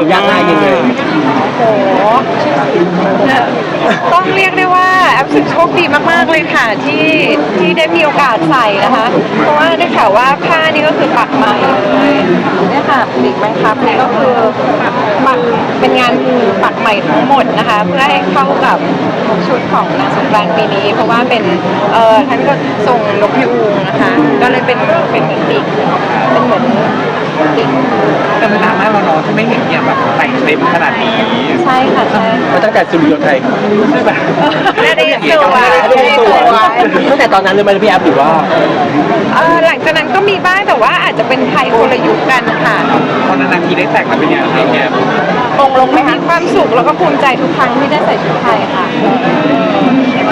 ความยากง่ายยังไงโอ้โหต้องเรียกได้ว่าแอปรู้สึกโชคดีมากๆเลยค่ะที่ที่ได้มีโอกาสใส่นะคะ เพราะว่าได้ข่าวว่าผ้านี่ก็คือปักใหม่เลยเนี่ยค่ะปีกบังคับนี่ก็คือปักเป็นงานปักใหม่ทั้งหมดนะคะ เพื่อให้เข้ากับชุดของนางสงกรานต์ปีนี้ เพราะว่าเป็นเอ่อท่านก็ทรงนกยูงนะคะ ก็เลยเป็นเป็นเหมือนปีกเป็นเหมือนปีกแต่มันนานมากแล้วเนาะที่ไม่เห็นเนี่ยแบบใส่เต็มขนาดนี้ ใช่ค่ะใช่ ตั้งแต่สุริโยไทยใช่ไหมไม่ได้สวยไม่ได้สวยตั้งแต่ตอนนั้นเลยไหมพี่แอฟหรือว่าเอ่อหลังจากนั้นก็มีบ้างแต่ว่าอาจจะเป็นไทยคนละยุคกันค่ะตอนนั้นนาทีได้แต่งแล้วเป็นยังไงเนี่ยตรงลงไหมคะความสุขแล้วก็ภูมิใจทุกครั้งที่ได้ใส่ชุดไทยค่ะ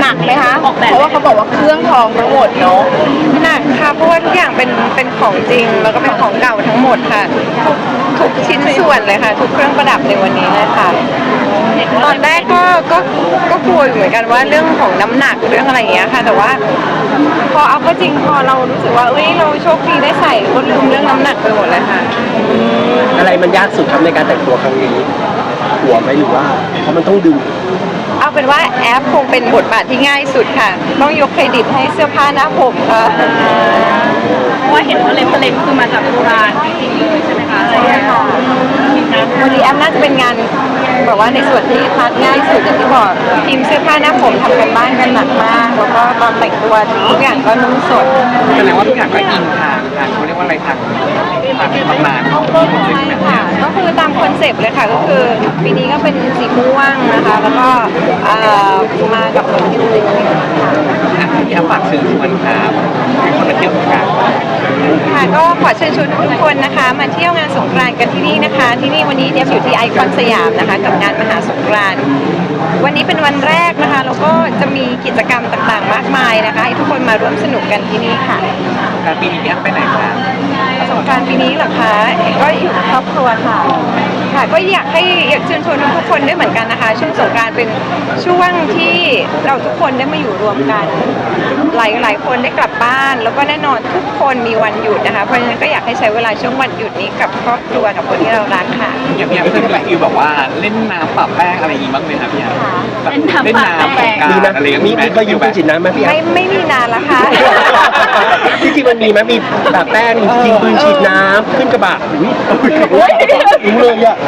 หนักไหมคะเพราะว่าเขาบอกว่าเครื่องทองทั้งหมดเนาะหนักค่ะเพราะว่าทุกอย่างเป็นเป็นของจริงแล้วก็เป็นของเก่าทั้งหมดค่ะทุกทุกชิ้นส่วนเลยค่ะ ทุกเครื่องประดับในวันนี้เลยค่ะ ตอนแรกก็ก็ก็กลัวอยู่เหมือนกันว่าเรื่องของน้ำหนักเรื่องอะไรอย่างเงี้ยค่ะ แต่ว่า พอเอาก็จริงพอเรารู้สึกว่าเอ้ยเราโชคดีได้ใส่ก็ลืมเรื่องน้ำหนักไปหมดเลยค่ะ อะไรมันยากสุดครับในการแต่งตัวครั้งนี้ หัวไหมหรือว่าเพราะมันต้องดึงเอาเป็นว่าแอปคงเป็นบทบาทที่ง่ายสุดค่ะ ต้องยกเครดิตให้เสื้อผ้าหน้าผมค่ะเพราะว่าเห็นว่าเล็บเล็บคือมาจากโบราณจริงๆเลยใช่ไหมคะใช่ค่ะวันนี้แอปน่าจะเป็นงาน แบบว่าในส่วนที่พาร์ทง่ายสุดอย่างที่บอกทีมเสื้อผ้าหน้าผมทำกันบ้านกันหนักมาก แล้วก็ตอนแต่งตัวทุกอย่างก็นุ่มสดแสดงว่าทุกอย่างก็อิงทางทางเขาเรียกว่าอะไรทางทางตำนานของคนซึ่งใช่เป็นค่ะก็คือตามคอนเซปต์เลยค่ะก็คือปีนี้ก็เป็นสีม่วงนะคะ แล้วก็เอ่อมากับคนที่เป็นค่ะที่อาฝากสื่อชวนครับให้คนมาเที่ยวสงกรานต์ค่ะก็ขอเชิญชวนทุกคนนะคะ มาเที่ยวงานสงกรานต์กันที่นี่นะคะ ที่นี่วันนี้เดียบอยู่ที่ไอคอนสยามนะคะกับงานมหาสงกรานต์วันนี้เป็นวันแรกนะคะแล้วก็จะมีกิจกรรมต่างๆ มากมายนะคะให้ทุกคนมาร่วมสนุกกันที่นี่ค่ะการปีนี้พี่แอฟไปไหนครับสงกรารปีนี้เหรอคะก็อยู่กับครอบครัวค่ะ ค่ะ ก็อยากให้อยากเชิญชวนทุกคนด้วยเหมือนกันนะคะ ช่วงสงกรารเป็นช่วงที่เราทุกคนได้มาอยู่รวมกัน หลายหลายคนได้กลับบ้าน แล้วก็แน่นอนทุกคนมีวันหยุดนะคะเพราะฉะนั้นก็อยากให้ใช้เวลาช่วงวันหยุดนี้กับครอบครัวกับคนที่เรารักค่ะ อย่างพี่แอฟเคยมีฟิลแบบว่าเล่นน้ำปะแป้งอะไรอย่างงี้บ้างไหมครับพี่แอฟแบบเล่นน้ำสงกรารมีไหมอะไรอย่างมีงี้ไหมมีเคยยืมปืนฉีดน้ำไหมพี่แอไม่ฟไม่มีนานแล้วค่ะ จริงๆมันมีไหมมีปะแป้งยิงปืนฉีดน้ำขึ้นกระบะอุ้ยยิงเลยอะมีไหม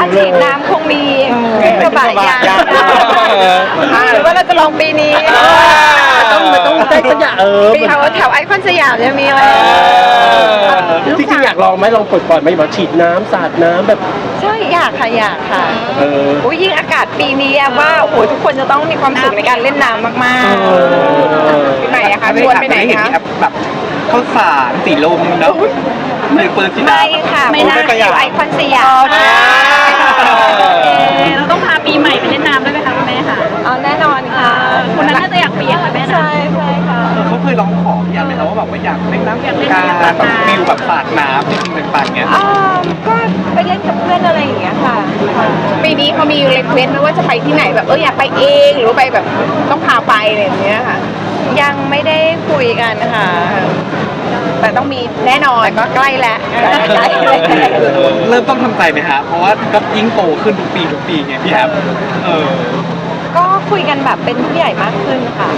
อาชีพน้ำคงมีกระบะยางยางหรือว่าเราจะลองปีนี้ต้องมันต้องได้สักอย่างเออปีแถวแถวไอคอนสยามจะมีอะไรจริงๆอยากลองไหมลองปลดปล่อยไหมแบบฉีดน้ำสาดน้ำแบบใช่อยากค่ะอยากค่ะเออโอ้ยยิ่งอากาศปีนี้อะว่าโอ้โหทุกคนจะต้องมีความสุขในการเล่นน้ำมากที่ไหนอะคะไม่ชวนได้ไปไหนเห็นคะพี่แอฟแบบข้าวสารสีลมเนาะ หรือปืนสีๆดาไม่ค่ะไม่เพราะน่าว่าจะออยากยู่ไอคอนสยามเราต้องพาปีใหม่ไปเล่นน้ำด้วยไหมคะคุณแม่ค่ะเอาแน่นอนค่ะคนนั้นน่าจะอยากเปียกค่ะแม่นะใช่ใช่ค่ะเขาเคยร้องขอพี่แอฟไหมครับว่าแบบว่าอยากเล่นน้ำสงกรารแบบฟิลแบบสาดน้ำจริงๆต่างๆเงี้ยอ่าก็ไปเล่นกับเพื่อนอะไรอย่างเงี้ยค่ะปีนี้เขามีรีเควสต์ไหมว่าจะไปที่ไหนแบบเอออยากไปเองหรือว่าไปแบบต้องพาไปอะไรอย่างเงี้ยค่ะยังไม่ได้คุยกันค่ะ แต่ต้องมีแน่นอนแต่ก็ใกล้แล้วใกล้แล้วเริ่มต้องทำใจไหมฮะเพราะว่าก็ยิ่งโตขึ้นทุกปีทุกปีไงพี่แอฟเออก็คุยกันแบบเป็นผู้ใหญ่มากขึ้นค่ะ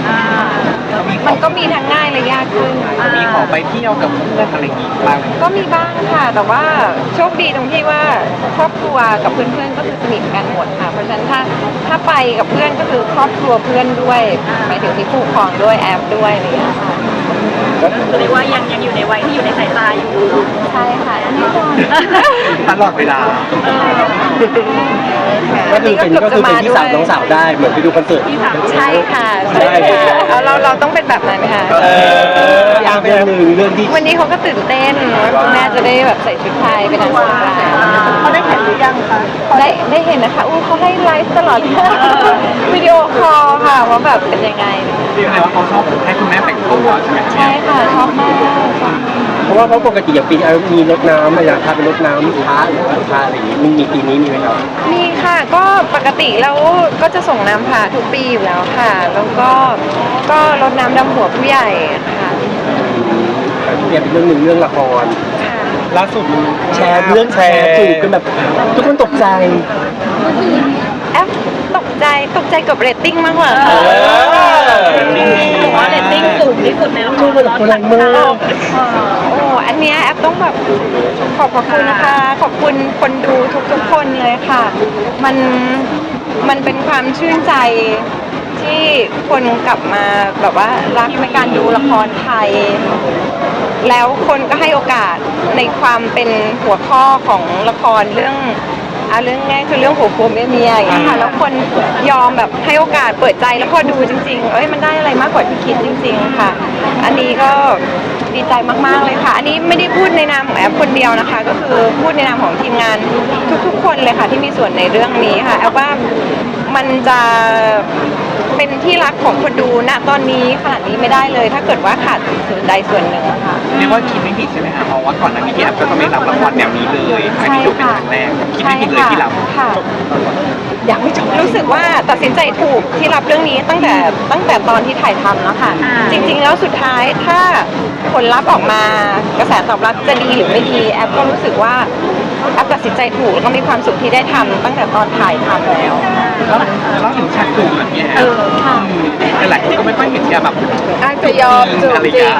มีขมัอนก็มีทั้งง่ายและยากขึ้น มีขอไปเที่ยวกับเพื่อนอะไรอย่างงี้บ้างไหมก็มีบ้างค่ะ แต่ว่าโชคดีตรงที่ว่าครอบครัวกับเพื่อนๆก็คือสนิทกันหมดค่ะ เพราะฉะนั้นถ้าถ้าไปกับเพื่อนก็คือครอบครัวเพื่อนด้วยหมายถึงมีผู้ปกครองด้วยแอปด้วยอะไรอย่างเงี้ยค่ะ ก็เรียกว่ายังยังอยู่ในวัยที่อยู่ในสายตาอยู่ใช่ค่ะแน่นอนตลอดเวลาก็คือเป็นก็คือเป็นพี่สาวน้องสาวได้เหมือนไปดูคอนเสิร์ตใช่ค่ะใช่ค่ะเอาเราเราต้องเป็นแบบนั้นค่ะ เออยางเป็นหนึ่งเรื่องที่วันนี้เขาก็ตื่นเต้นว่าคุณแม่จะได้แบบใส่ชุดไทยเป็นนางสงกรานต์เขาได้เห็นหรือยังคะได้ได้เห็นนะคะอู้เขาให้ไลฟ์ตลอดวิดีโอคอลค่ะว่าแบบเป็นยังไง ที่แปลว่าเขาชอบให้คุณแม่แต่งตัวใช่ไหมใช่ค่ะชอบมากชอบมากเพราะว่าเพราะปกติอย่างปีที่แล้วมีรถน้ำมาอยากพาเป็นรถน้ำพระหรือว่าพระอะไรอย่างงี้มีมีปีนี้มีไหมครับมีค่ะก็ปกติแล้วก็จะส่งน้ำพระทุกปีอยู่แล้วค่ะ แล้วก็ก็รดน้ำดำหัวผู้ใหญ่ค่ะเปลี่ยนเป็นเรื่องหนึ่งเรื่องละคร ค่ะ ล่าสุดแชร์เรื่องแชร์จูบกันแบบทุกคนตกใจแอปตก ใจตกใจกับเรตติ้งมากกว่าค่ะบอกว่าเรตติ้งสูงที่สุดในละคจูบรกันแบบคนแรงมากโอ้อันเนี้ยแอปต้องแบบขอบพระคุณนะคะ ขอบคุณคนดูทุกๆคนเลยค่ะ มันมันเป็นความชื่นใจที่คนกลับมาแบบว่ารักในการดูละครไทย แล้วคนก็ให้โอกาสในความเป็นหัวข้อของละครเรื่องเอาเรื่องง่ายคือเรื่องหัวโขมเมียเมียอย่างเงี้ยค่ะแล้วคนยอมแบบให้โอกาสเปิดใจแล้วพอดูจริง ๆ เอ้ยมันได้อะไรมากกว่าที่คิดจริง ๆ ค่ะ อันนี้ก็ดีใจมากๆเลยค่ะ อันนี้ไม่ได้พูดในนามของแอปคนเดียวนะคะ ก็คือพูดในนามของทีมงานทุก ๆ คนเลยค่ะที่มีส่วนในเรื่องนี้ค่ะแอปว่ามันจะ เป็นที่รักของคนดูณตอนนี้ขนาดนี้ไม่ได้เลย ถ้าเกิดว่าขาดส่วนใดส่วนหนึ่งอะค่ะ เรียกว่าคิดไม่ผิดใช่ไหมคะเพราะว่าก่อนหน้านี้พี่แอฟก็ไม่รับละครแนวนี้เลยอันใช่นี้ดูเป็นค่ะครั้งแรกคิดใช่ไม่ผิดเลยค่ะที่รับ ค่ะ ยังไม่จบรู้สึกว่าตัดสินใจถูกที่รับเรื่องนี้ตั้งแต่ตั้งแต่ตอนที่ถ่ายทำแล้วค่ะจริง ๆ แล้วสุดท้ายถ้าผลลัพธ์ออกมากระแสตอบรับจะดีหรือไม่ดีแอปก็รู้สึกว่าแอปตัดสินใจถูกแล้วก็มีความสุขที่ได้ทำตั้งแต่ตอนถ่ายทำแล้ว แล้วแล้วถึงฉากจูบแบบนี้เออค่ะ แต่หลายคนก็ไม่ค่อยเห็นแกแบบอาจจะยอมจูบอะไรจริองย่างเงี้ย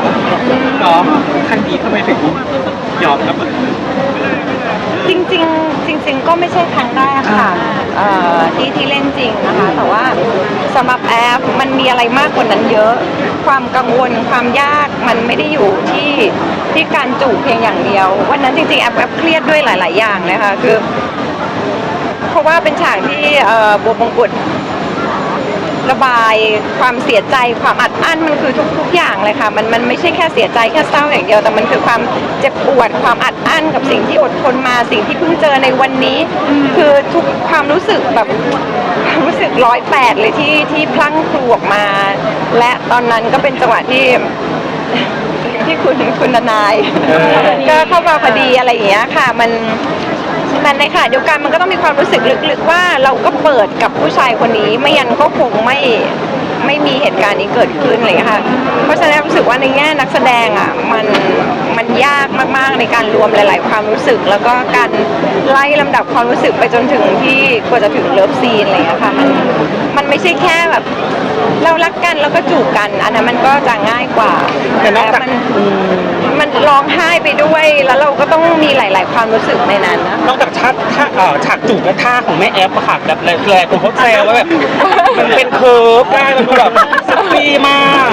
เนาะครั้งนี้ทำไมถึงยอมครับ จริงๆจริง ๆ ก็ไม่ใช่ครั้งแรกค่ะเอ่อที่ที่เล่นจริงนะคะ แต่ว่าสำหรับแอปมันมีอะไรมากกว่านั้นเยอะ ความกังวลความยากมันไม่ได้อยู่ที่ที่การจูบเพียงอย่างเดียว วันนั้นจริงๆแอปแอปเครียดด้วยหลาย ๆ อย่างเลยค่ะคือ เพราะว่าเป็นฉากที่เอ่อบัวมงกุฎ ระบายความเสียใจความอัดอั้นมันคือทุก ๆ อย่างเลยค่ะ มันมันไม่ใช่แค่เสียใจแค่เศร้าอย่างเดียวแต่มันคือความเจ็บปวดความอัดอั้นกับสิ่งที่อดทนมาสิ่งที่เพิ่งเจอในวันนี้ คือทุกความรู้สึกแบบความรู้สึกร้อยแปดเลยที่ที่พลั้งพลูออกมา และตอนนั้นก็เป็นจังหวะที่ที่คุณคุณนาย ก็เข้ามาพอดีอะไรอย่างเงี้ยค่ะ มัน แต่ในขณะเดียวกันมันก็ต้องมีความรู้สึกลึกๆว่าเราก็เปิดกับผู้ชายคนนี้ไม่ยันก็คงไม่ไม่มีเหตุการณ์นี้เกิดขึ้นอะไรอย่างเลยค่ะ เพราะฉะนั้นรู้สึกว่าในแง่นักแสดงอะมันมันยากมากๆในการรวมหลาย ๆ ความรู้สึก แล้วก็การไล่ลำดับความรู้สึกไปจนถึงที่กว่าจะถึงเลิฟซีนอะไรอย่างเงี้ยค่ะมันมันไม่ใช่แค่แบบ เรารักกันแล้วก็จูบกัน อันนั้นมันก็จะง่ายกว่าแต่นอกจาก มันมั นร้องไห้ไปด้วย แล้วเราก็ต้องมีหลาย ๆ ความรู้สึกในนั้นนะ นอกจากฉากท่าเอ่อฉากจูบและท่าของแม่แอฟอะค่ะแบบเลยคืออะไรผมเขาแซวว่าแบบมันเป็นเคิร์ฟได้มันดูแบบเซ็กซี่มาก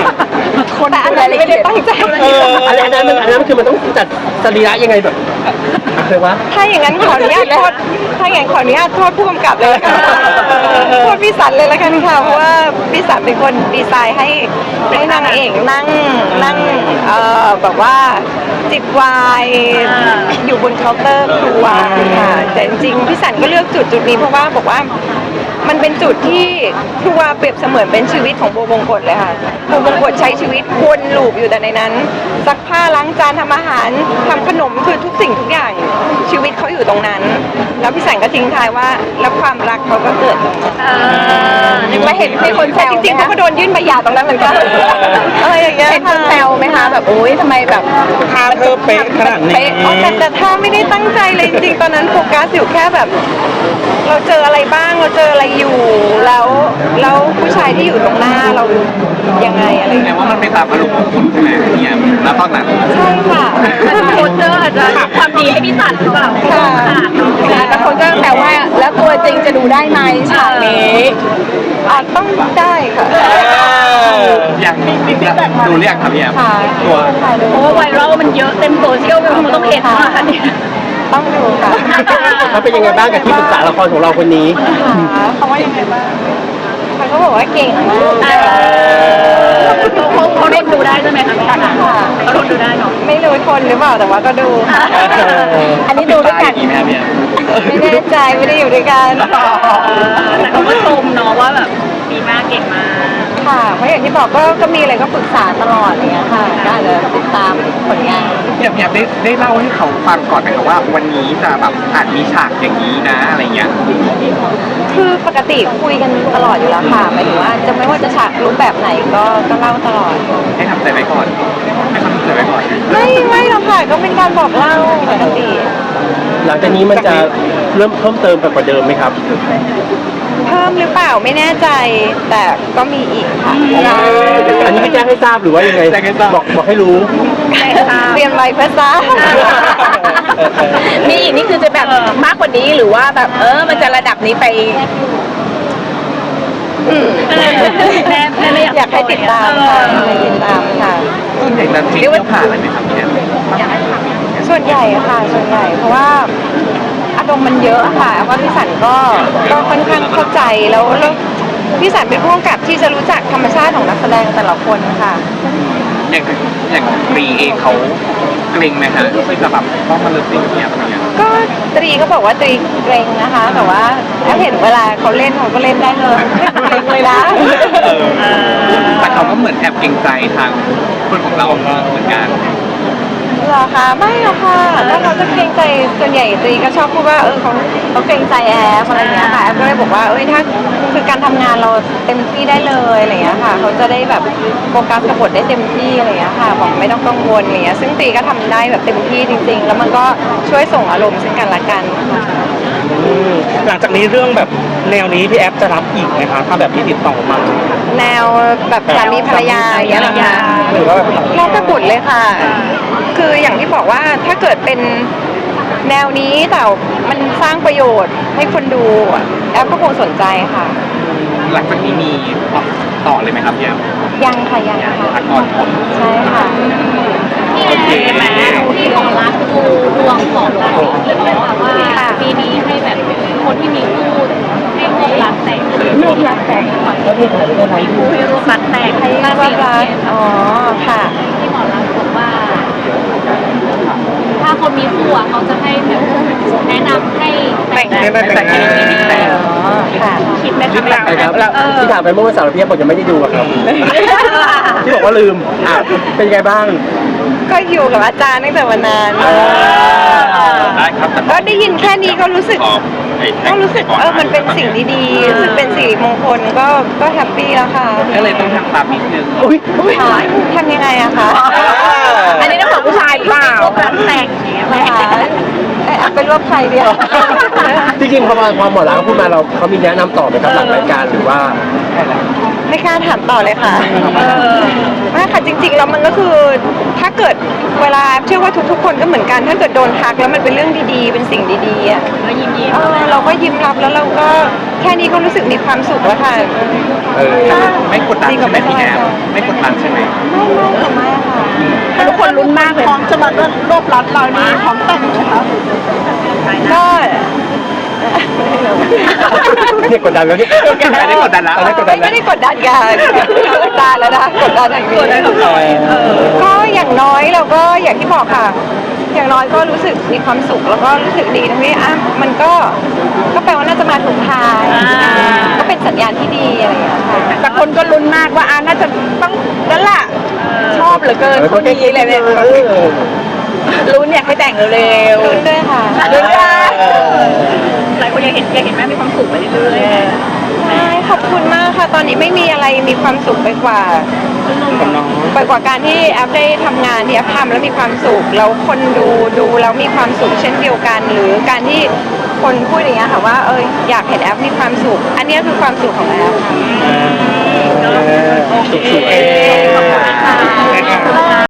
แต่อันนั้นไม่ได้ตั้งใจ เอออันนั้นอันนั้นมันอันนั้นมันคือมันต้องจัดสรีระยังไงแบบอะไรวะ ถ้าอย่างนั้นขออนุญาตโทษถ้าอย่างนั้นขออนุญาตโทษผู้กำกับเลยละ กันโทษพี่สันเลยละกันค่ะ เพราะว่าพี่สันเป็นคนดีไซน์ให้ให้นางเอกนั่งนั่งเอ่อแบบว่าจิบไวน์อยู่บนเคาน์เตอร์ครัวค่ะแต่จริงๆพี่สันก็เลือกจุดจุดนี้เพราะว่าบอกว่า มันเป็นจุดที่ครัวเปรียบเสมือนเป็นชีวิตของโบวบงกฎเลยค่ะโบวบงกฎใช้ชีวิตวนลูปอยู่แต่ในนั้นซักผ้าล้างจานทำอาหารทำขนมคือทุกสิ่งทุกอย่าง ชีวิตเขาอยู่ตรงนั้น แล้วพี่แสงก็ทิ้งท้ายว่า แล้วความรักเขาก็เกิดตรงนั้น นึกว่าเห็นมีคนแซแต่วจริงๆไหมเขาคะก็โดนยื่นใบหย่าตรงนั้นเหมือนกันอะไรอย่างเงี้ยเห็นคนแซวไหมคะแบบโอ๊ยทำไมแบบท่าเธอเป๊ะขนาดนี้เป๊ะอ๋อแต่แต่ถ้าไม่ได้ตั้งใจเลยจริงๆตอนนั้นโฟกัสอยู่แค่แบบ เราเจออะไรบ้างเราเจออะไรอยู่แล้วแล้วผู้ชายที่อยู่ตรงหน้าเรา ยังไงอะไรอย่างแต่เงี้ยว่ามันไปตามอารมณ์ของคุณใช่ไหมพี่แอฟแล้วตอนนั้นใช่ค่ะโคเจอร์อาจจะความดีให้พี่สันหรือเปล่าค่ะแต่คนก็แต่ว่าแล้วตัวจริงจะดูได้ไหมฉากนี้อ่าต้องได้ค่ะ อย่างนี้ดูเรียกครับพี่แอฟค่ะ ตัวค่ะดูเพราะว่าไวรัลมันเยอะเต็มโซเชียลไปหมดมันต้องเห็นมากค่ะเนี่ย ต้องดูค่ะ เขาเป็นยังไงบ้างกับที่ปรึกษาละครของเราคนนี้ เขาว่ายังไงบ้าง เขาก็บอกว่าเก่งมากเขาเขาทนดูได้ใช่ไหมคะพี่สันเขาดูได้เนาะไม่รู้ทนหรือเปล่าแต่ว่าก็ดู อันนี้ดูด้วยกันไม่แน่ใจไม่ได้อยู่ด้วยกันแต่เขาก็ชมเนาะว่าแบบดีมากเก่งมากค่ะเพราะอย่างที่บอกก็ก็มีอะไรก็ปรึกษาตลอดอย่างเงี้ยค่ะก็อาจจะ ผลงาน อยากอยากได้ได้เล่าให้เขาฟังก่อนไหมคะว่าวันนี้จะแบบอาจมีฉากอย่างนี้นะอะไรเงี้ย คือปกติคุยกันตลอดอยู่แล้วค่ะหมายถึงว่าจะไม่ว่าจะฉากรูปแบบไหนก็ก็เล่าตลอด ให้ทำใจไว้ก่อน ให้ทำใจไว้ก่อนไม่ไม่หรอกค่ะก็เป็นการบอกเล่าปกติ หลังจากนี้มันจะเริ่มเพิ่มเติมไปกว่าเดิมไหมครับ เพิ่มหรือเปล่าไม่แน่ใจ แต่ก็มีอีกค่ะ อันนี้ไม่แจ้งให้ทราบหรือว่ายังไงแจ้งให้ทราบ บอกบอกให้รู้ เตรียมไว้เพื่อทราบมีอีกนี่คือจะแบบมากกว่านี้หรือว่าแบบเออ มันจะระดับนี้ไปอืมแม่แม่ไม่อยากอยากให้ติดตามค่ะอยากให้ติดตามค่ะส่วนใหญ่จะมีเที่ยวผ่านอะไรไหมครับเนี่ยส่วนใหญ่อะค่ะ ส่วนใหญ่เพราะว่าอารมณ์มันเยอะอะค่ะว่าพี่สันก็ก็ค่อนข้างเข้าใจแล้วแล้วพี่สันเป็นผู้กำกับที่จะรู้จักธรรมชาติของนักแสดงแต่ละคนค่ะ อย่างอย่างตรีเองเขาเกรงไหมฮะที่จะแบบต้องมาเลิฟซีนกับเนี่ยอะไรเงี้ยก็ตรีก็บอกว่าตรีเกรงนะคะ แต่ว่าถ้าเห็นเวลาเขาเล่นเขาก็เล่นได้เลยไม่เกรงเลยนะเออแต่เขาก็เหมือนแอบเกรงใจทางคนของเราเหมือนกันเหรอคะไม่หรอกค่ะถ้าเขาจะเกรงใจส่วนใหญ่ตีก็ชอบพูดว่าเออเขาเขาเกรงใจแอฟอะไรเงี้ยค่ะแอฟก็เลยบอกว่าเอ้ยถ้าคือการทำงานเราเต็มที่ได้เลยอะไรเงี้ยค่ะเขาจะได้แบบโฟกัสกับบทได้เต็มที่อะไรเงี้ยค่ะบอกไม่ต้องกังวลอะไรเงี้ยซึ่งตีก็ทำได้แบบเต็มที่จริง ๆ แล้วมันก็ช่วยส่งอารมณ์ซึ่งกันและกันค่ะ หลังจากนี้เรื่องแบบแนวนี้พี่แอฟจะรับอีกไหมคะถ้าแบบที่ติดต่อมา แนวแบบสามีภรรยาอย่างเงี้ยเหรอคะหรือว่าแบบ แล้วแต่บทเลยค่ะ คืออย่างที่บอกว่าถ้าเกิดเป็นแนวนี้แต่มันสร้างประโยชน์ให้คนดูอะแอฟก็คงสนใจค่ะ หลังจากนี้มีต่อเลยไหมครับพี่แอมยังค่ะยังค่ะ พักก่อนผมใช่ค่ะโอเค ไหมที่ของรักดูดวงของราศีที่อกว่าว่าปีนี้ให้แบบคนที่มีคู่ให้คู่รักแตกรูปรักแตกมีคู่ให้รูปรักแตกให้รารัศีกรักอ๋อค่ะที่หมอรักบอกว่า ถ้าคนมีคู่อะเขาจะให้แบบแนะนำให้แต่งไม่ไม่แต่งงานอ๋อค่ะคิดไหมคะแล้วใช่ครับที่ถามไปเมื่อวันเสาร์พี่บอกยังไม่ได้ดูอะครับที่บอกว่าลืมเป็นไงบ้าง ก็อยู่กับอาจารย์ตั้งแต่วันนั้นได้ครับแต่ก็ได้ยินแค่นี้ก็รู้สึกขอบไอ้แท็ก็รู้สึกเออมันเป็นสิ่งดีๆรู้สึกเป็นสิริมงคลก็ก็แฮปปี้แล้วค่ะก็เลยต้องทำตามนิดนึงค่ะทำยังไงอะคะอันนี้ต้องของผู้ชายหรือเปล่ารูปรักแตกอย่างเงี้ยไหมค่ะเอ้ยเอาเป็นรวบใครเดียวจริงๆพอมาพอหมอรักพูดมาเราเขามีแนะนำต่อไหมครับหลังรายการหรือว่า ไม่กล้าถามต่อเลยค่ะไม่ค่ะจริงๆแล้วมันก็คือถ้าเกิดเวลาเชื่อว่าทุกๆ คนก็เหมือนกัน ถ้าเกิดโดนทักแล้วมันเป็นเรื่องดีๆ เป็นสิ่งดีๆอะก็ยิ้มยิ้มเออเราก็ยิ้มรับแล้วเราก็แค่นี้ก็รู้สึกมีความสุขแล้วค่ะเออไม่กดดันใช่ไหมพี่แอมไม่กดดันใช่ไหมไม่ไม่ค่ะไม่ ค่ะทุกคนลุ้นมากเลยพร้อมจะมาเริ่มรวบรัดเรานี่พร้อมแต่งไหมคะก็เนี่ยกดดันแล้วเนี่ยอันนี้กดดันละอันนี้กดดันแล้วไม่ได้กดดันกันกดดันแล้วนะกดดันอย่างนี้ก็อย่างน้อยเราก็อย่างที่บอกค่ะ อย่างน้อยก็รู้สึกมีความสุขแล้วก็รู้สึกดีตรงนี้อะมันก็ก็แปลว่าน่าจะมาถูกทางก็เป็นสัญญาณที่ดีอะไรอย่างเงี้ยค่ะแต่คนก็ลุ้นมากว่าอาน่าจะต้องนั่นแหละชอบ เหลือเกินคนนี้เลยเนี่ยเออลุ้นอยากให้แต่งเร็วลุ้นด้วยค่ะๆลุ้นว่าหลายคนอยากเห็นอยากเห็นแม่มีความสุขไปเรื่อยใช่ขอบคุณมากค่ะ ตอนนี้ไม่มีอะไรมีความสุขไปกว่ากับน้องไปกว่าการที่แอปได้ทำงานที่แอปทำแล้วมีความสุขแล้วคนดูดูแล้วมีความสุขเช่นเดียวกัน หรือการที่คนพูดอย่างเงี้ยค่ะว่าเอออยากเห็นแอปมีความสุข อันเนี้ยคือความสุขของแอปค่ะ สวยะโอเคขอบคุณค่